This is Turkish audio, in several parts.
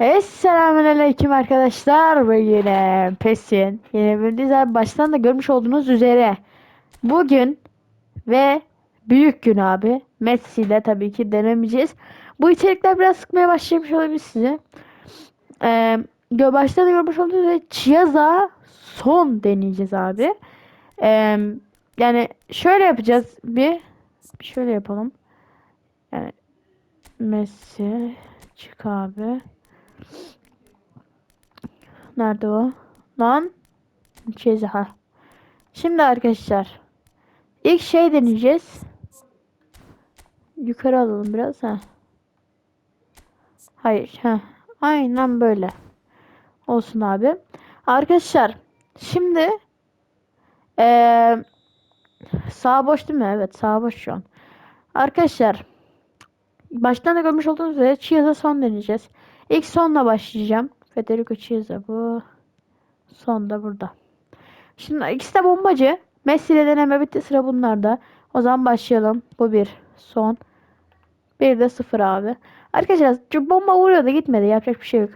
Selamünaleyküm arkadaşlar ve yine PES'in yeni bölümdeyiz abi baştan da görmüş olduğunuz üzere bugün ve büyük gün abi Messi ile tabii ki denemeyeceğiz. Bu içerikler biraz sıkmaya başlamış olabilir sizi. Ee, başta da görmüş olduğunuz üzere Chiaza son deneyeceğiz abi. Ee, yani şöyle yapacağız bir şöyle yapalım. Yani Messi çık abi. Nerede o? Lan. Çiz ha. Şimdi arkadaşlar. ilk şey deneyeceğiz. Yukarı alalım biraz ha. Hayır ha. Aynen böyle. Olsun abi. Arkadaşlar. Şimdi eee sağ boş değil mi? Evet sağ boş şu an. Arkadaşlar. Baştan da görmüş olduğunuz üzere Chiaz'a son deneyeceğiz. İlk sonla başlayacağım. Federico Chiesa bu. Son da burada. Şimdi ikisi de bombacı. Messi ile deneme bitti sıra bunlarda. O zaman başlayalım. Bu bir. Son. Bir de sıfır abi. Arkadaşlar şu bomba vuruyor da gitmedi. Yapacak bir şey yok.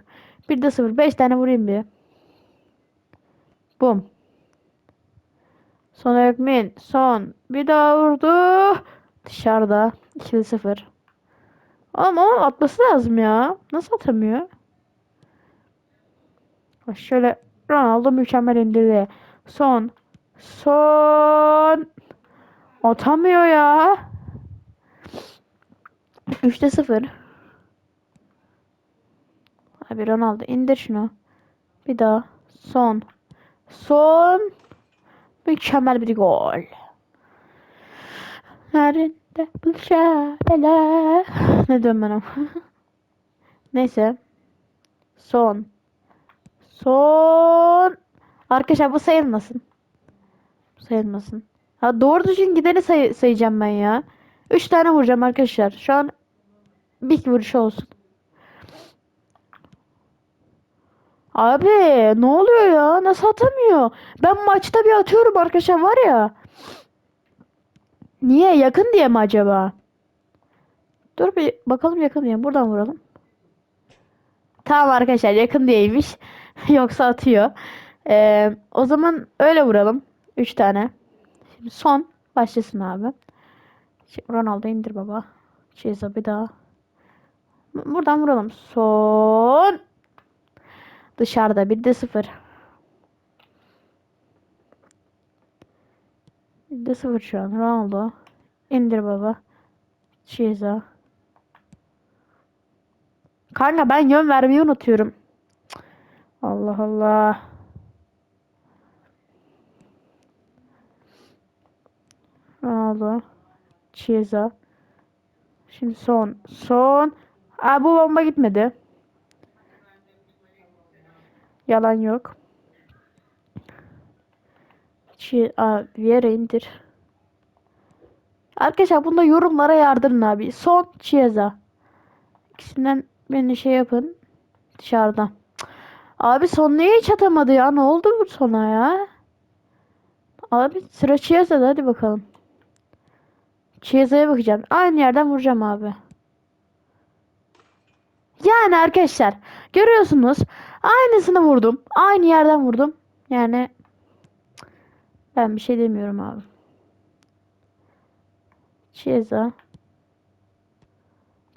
Bir de sıfır. Beş tane vurayım bir. Bum. Son Ekmin. Son. Bir daha vurdu. Dışarıda. 2 de sıfır. Ama atması lazım ya. Nasıl atamıyor? Şöyle Ronaldo mükemmel indirdi. Son. Son. Atamıyor ya. 3'te 0. Abi Ronaldo indir şunu. Bir daha. Son. Son. Mükemmel bir gol. Nerede buluşabeler? Ne diyorum ben o? Neyse. Son. Son. Arkadaşlar bu sayılmasın. Bu sayılmasın. Ha doğru düzgün gideni say- sayacağım ben ya. 3 tane vuracağım arkadaşlar. Şu an bir vuruş olsun. Abi ne oluyor ya? Nasıl atamıyor? Ben maçta bir atıyorum arkadaşlar var ya. Niye? Yakın diye mi acaba? Dur bir bakalım yakın diye. Buradan vuralım. Tamam arkadaşlar yakın diyeymiş. Yoksa atıyor. Ee, o zaman öyle vuralım. 3 tane. Şimdi son başlasın abi. Ronaldo indir baba. Chiesa bir daha. Buradan vuralım. Son. Dışarıda 1 de 0. 1 de 0 şu an. Ronaldo. İndir baba. Chiesa. Kanka ben yön vermeyi unutuyorum. Allah Allah. Ronaldo. Chiesa. Şimdi son. Son. Aa, bu bomba gitmedi. Yalan yok. Çi Aa, Vieira indir. Arkadaşlar bunda yorumlara yardırın abi. Son Chiesa. İkisinden beni şey yapın. Dışarıda. Cık. Abi son niye hiç atamadı ya? Ne oldu bu sona ya? Abi sıra Chiesa'da hadi bakalım. Chiesa'ya bakacağım. Aynı yerden vuracağım abi. Yani arkadaşlar görüyorsunuz aynısını vurdum. Aynı yerden vurdum. Yani ben bir şey demiyorum abi. Chiesa.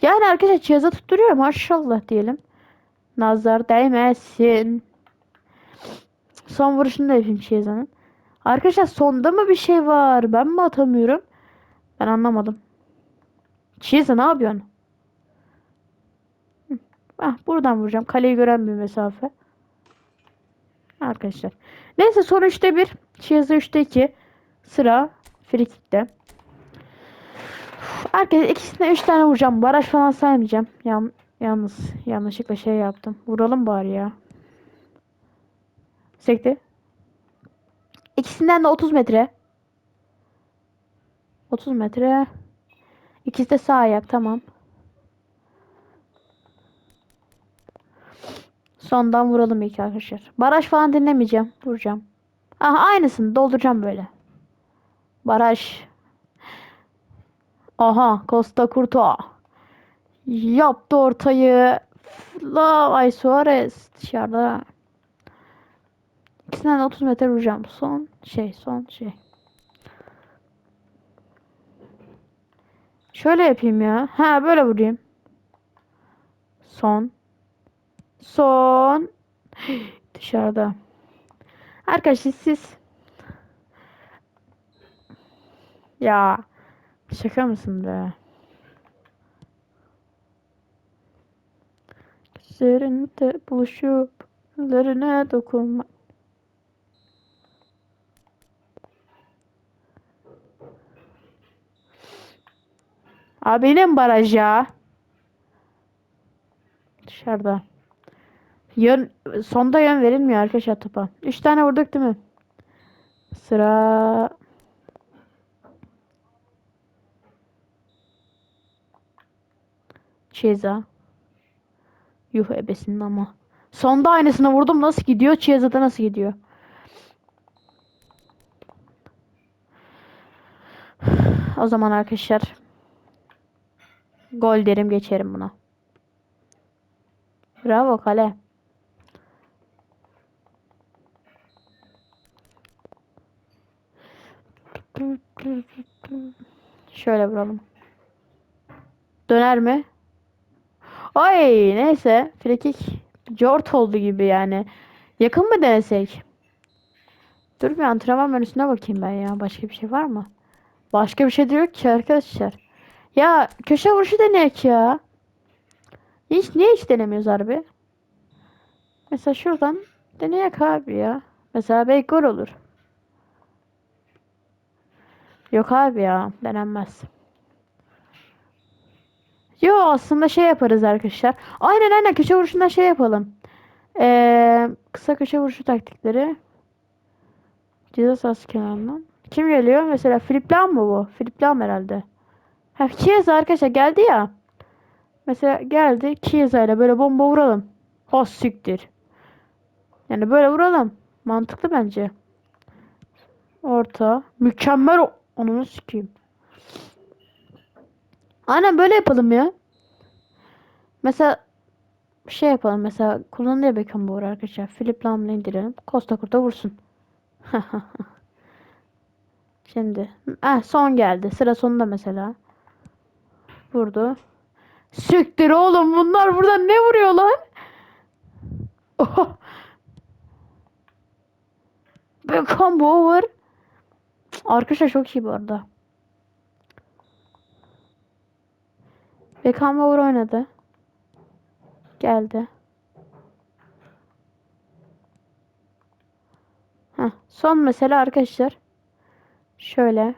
Yani arkadaşlar Chiesa tutturuyor maşallah diyelim. Nazar değmesin. Son vuruşunu da yapayım Chiesa'nın. Arkadaşlar sonda mı bir şey var? Ben mi atamıyorum? Ben anlamadım. Chiesa ne yapıyorsun? Ah, buradan vuracağım. Kaleyi gören bir mesafe. Arkadaşlar. Neyse son 3'te 1. Chiesa 3'te 2. Sıra frikikte. Arkadaşlar ikisine 3 tane vuracağım. Baraj falan saymayacağım. Yan, yalnız yanlışlıkla şey yaptım. Vuralım bari ya. Sekti. İkisinden de 30 metre. 30 metre. İkisi de sağ ayak tamam. Sondan vuralım ilk arkadaşlar. Baraj falan dinlemeyeceğim. Vuracağım. Aha aynısını dolduracağım böyle. Baraj. Aha Costa Curto. Yaptı ortayı. Love Ay Suarez dışarıda. İkisinden de 30 metre vuracağım. Son şey son şey. Şöyle yapayım ya. Ha böyle vurayım. Son. Son. Dışarıda. Arkadaşlar siz ya şaka mısın be? Üzerinde buluşup ellerine dokunma. Abi mi baraj ya? Dışarıda. Yön, sonda yön verilmiyor arkadaşlar topa. 3 tane vurduk değil mi? Sıra Chiesa. Yuh ebesinin ama. Sonda aynısını vurdum. Nasıl gidiyor? Chiesa'da nasıl gidiyor? O zaman arkadaşlar gol derim geçerim buna. Bravo kale. Şöyle vuralım. Döner mi? Ay neyse. Frikik Jort oldu gibi yani. Yakın mı denesek? Dur bir antrenman menüsüne bakayım ben ya. Başka bir şey var mı? Başka bir şey de yok ki arkadaşlar. Ya köşe vuruşu deneyek ya. Hiç niye hiç denemiyoruz harbi? Mesela şuradan deneyek abi ya. Mesela belki gol olur. Yok abi ya denenmez. Yo aslında şey yaparız arkadaşlar. Aynen aynen köşe vuruşundan şey yapalım. Ee, kısa köşe vuruşu taktikleri. Ceza sahası kenarından. Kim geliyor? Mesela Filip Lam mı bu? Filip Lam herhalde. Ha Chiesa arkadaşlar geldi ya. Mesela geldi Chiesa ile böyle bomba vuralım. O siktir. Yani böyle vuralım. Mantıklı bence. Orta. Mükemmel. o- Onu sikeyim. Aynen böyle yapalım ya. Mesela şey yapalım. Mesela kullanılıyor Beckham bu arkadaşlar. Philip Lam'la indirelim. Costa Curta vursun. Şimdi. Ah son geldi. Sıra sonunda mesela. Vurdu. Siktir oğlum bunlar burada ne vuruyor lan? Oha. Beckham over. Arkadaşlar çok iyi bu arada. Beckham over oynadı. Geldi. Heh, son mesela arkadaşlar. Şöyle.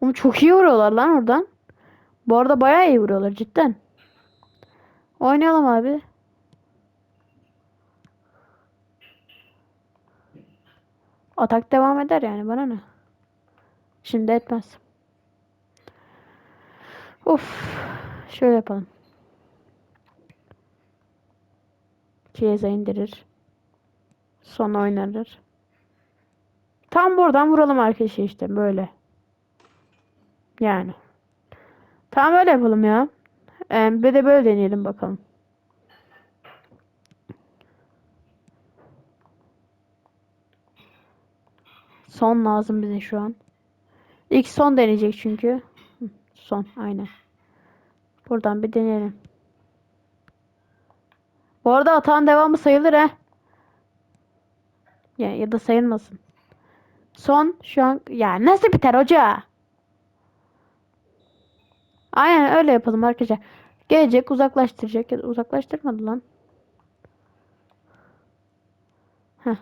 Oğlum çok iyi vuruyorlar lan oradan. Bu arada bayağı iyi vuruyorlar cidden. Oynayalım abi. Atak devam eder yani bana ne? Şimdi etmez. Of. Şöyle yapalım. Chiesa indirir. Sonra oynanır. Tam buradan vuralım arkadaşlar işte böyle. Yani. Tamam öyle yapalım ya. Ee, bir de böyle deneyelim bakalım. Son lazım bize şu an. İlk son deneyecek çünkü. Son aynen. Buradan bir deneyelim. Bu arada atağın devamı sayılır he. Ya, ya da sayılmasın. Son şu an ya nasıl biter hoca? Aynen öyle yapalım arkadaşlar. Gelecek uzaklaştıracak uzaklaştırmadı lan. Heh.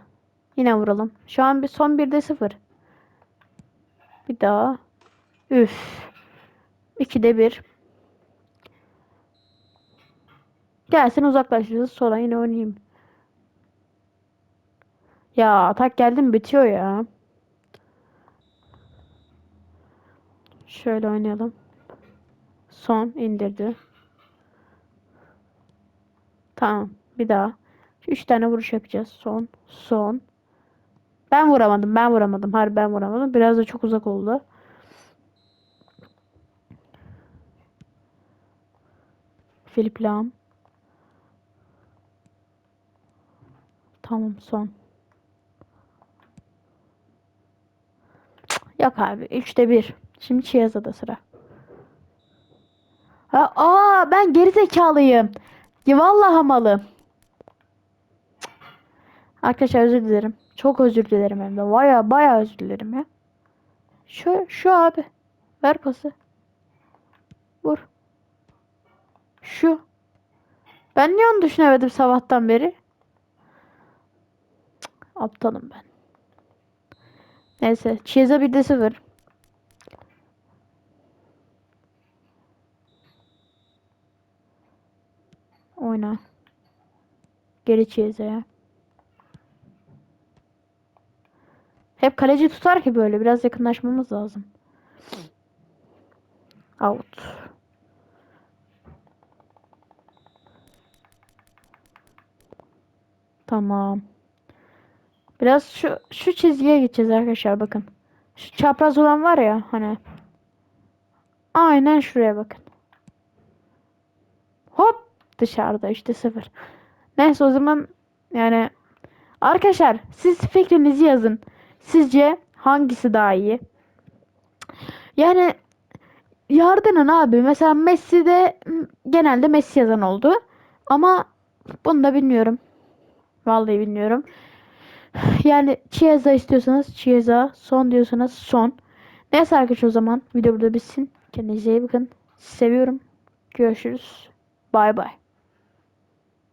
Yine vuralım. Şu an bir son 1'de 0. Bir daha. Üf. 2'de 1. Gelsin uzaklaşırız. Sonra yine oynayayım. Ya atak geldi mi bitiyor ya. Şöyle oynayalım. Son indirdi. Tamam. Bir daha. Üç tane vuruş yapacağız. Son. Son. Ben vuramadım. Ben vuramadım. Harbi ben vuramadım. Biraz da çok uzak oldu. Filip Lam. Tamam son. Yok abi. Üçte bir. Şimdi Chiyaza'da sıra. Ha, aa ben geri zekalıyım. Ya vallahi hamalım. Arkadaşlar özür dilerim. Çok özür dilerim hem de. Baya baya özür dilerim ya. Şu şu abi. Ver pası. Vur. Şu. Ben niye onu düşünemedim sabahtan beri? Cık, Aptalım ben. Neyse. Chiesa 1'de 0. Oyna. Geri Chiesa'ya. Hep kaleci tutar ki böyle. Biraz yakınlaşmamız lazım. Out. Tamam. Biraz şu şu çizgiye gideceğiz arkadaşlar bakın. Şu çapraz olan var ya hani. Aynen şuraya bakın. Hop dışarıda işte sıfır. Neyse o zaman yani arkadaşlar siz fikrinizi yazın. Sizce hangisi daha iyi? Yani yardının abi. Mesela Messi'de genelde Messi yazan oldu. Ama bunu da bilmiyorum. Vallahi bilmiyorum. Yani Chiesa istiyorsanız Chiesa, son diyorsanız son. Neyse arkadaşlar o zaman video burada bitsin. Kendinize iyi bakın. Seviyorum. Görüşürüz. Bay bay.